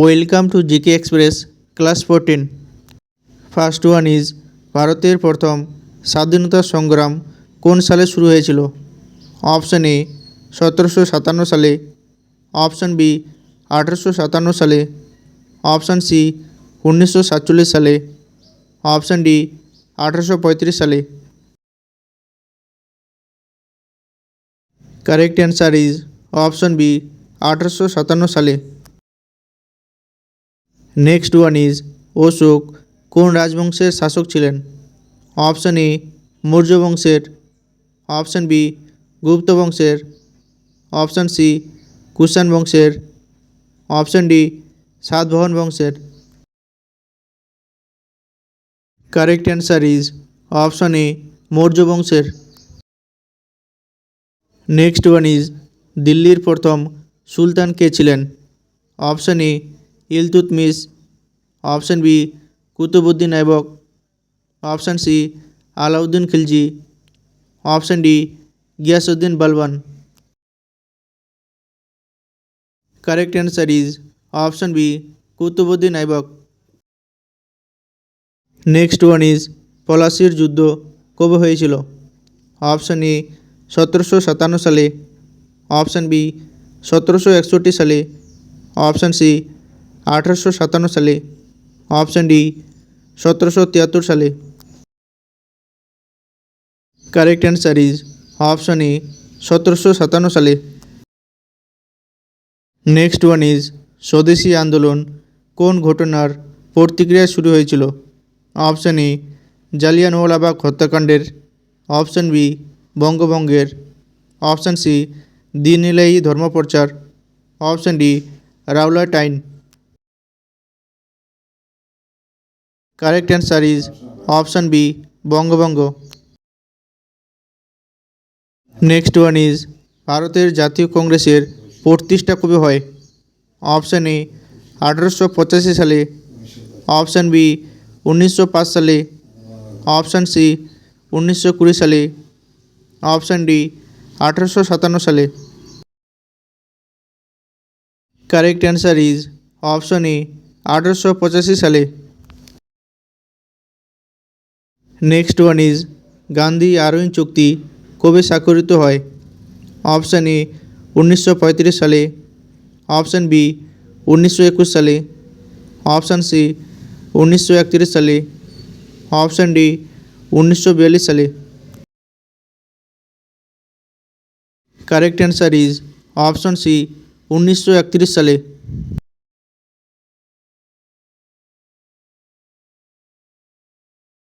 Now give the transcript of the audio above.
Welcome to GK express class fourteen first one is ভারতের প্রথম স্বাধীনতা সংগ্রাম কোন সালে শুরু হয়েছিল? অপশান এ সতেরোশো সাতান্ন সালে। অপশান বি আঠারোশো সাতান্ন সালে। অপশান সি উনিশশো সাতচল্লিশ সালে। অপশান ডি আঠারোশো পঁয়ত্রিশ সালে। Correct answer is option B আঠারোশো সাতান্ন সালে। নেক্সট ওয়ান ইজ অশোক কোন রাজবংশের শাসক ছিলেন? অপশান এ মৌর্য বংশের। অপশান বি গুপ্ত বংশের। অপশান সি কুষাণ বংশের। অপশান ডি সাতবাহন বংশের। Correct answer is option A Maurya বংশের। নেক্সট ওয়ান ইজ দিল্লির প্রথম সুলতান কে ছিলেন? Option A Iltutmish option B, Qutubuddin Aibak option C, Alauddin Khilji, option D Ghiyasuddin Balban correct answer is option B Qutubuddin Aibak next one is পলাশির যুদ্ধ কবে হয়েছিল? অপশান এ সতেরোশো সাতান্ন সালে। অপশান বি সতেরোশো একষট্টি সালে। অপশান সি আঠারোশো সাতান্ন সালে। অপশান ডি সতেরোশো তিয়াত্তর সালে। Correct answer is option A সতেরোশো সাতান্ন সালে। নেক্সট ওয়ান ইজ স্বদেশি আন্দোলন, কোন ঘটনার প্রতিক্রিয়া শুরু হয়েছিল? অপশান এ জালিয়ানওয়ালাবাগ হত্যাকাণ্ডের। অপশান বি বঙ্গভঙ্গের। অপশান সি দিন এলাই ধর্মপ্রচার। অপশান ডি রাওলাট আইন correct answer is option B বঙ্গভঙ্গ নেক্সট ওয়ান ইজ ভারতের জাতীয় কংগ্রেসের প্রতিষ্ঠা কবে হয়? অপশান এ আঠারোশো পঁচাশি সালে। অপশান বি উনিশশো পাঁচ সালে। অপশান সি উনিশশো কুড়ি সালে। অপশান ডি আঠারোশো সাতান্ন সালে। Correct answer is option A আঠারোশো পঁচাশি সালে। Next one is Gandhi Irwin চুক্তি কবে স্বাক্ষরিত হয়? অপশান এ উনিশশো পঁয়ত্রিশ সালে। অপশান বি উনিশশো একুশ সালে। অপশান সি উনিশশো একত্রিশ সালে। অপশান ডি উনিশশো বিয়াল্লিশ সালে। Correct answer is option C উনিশশো একত্রিশ সালে।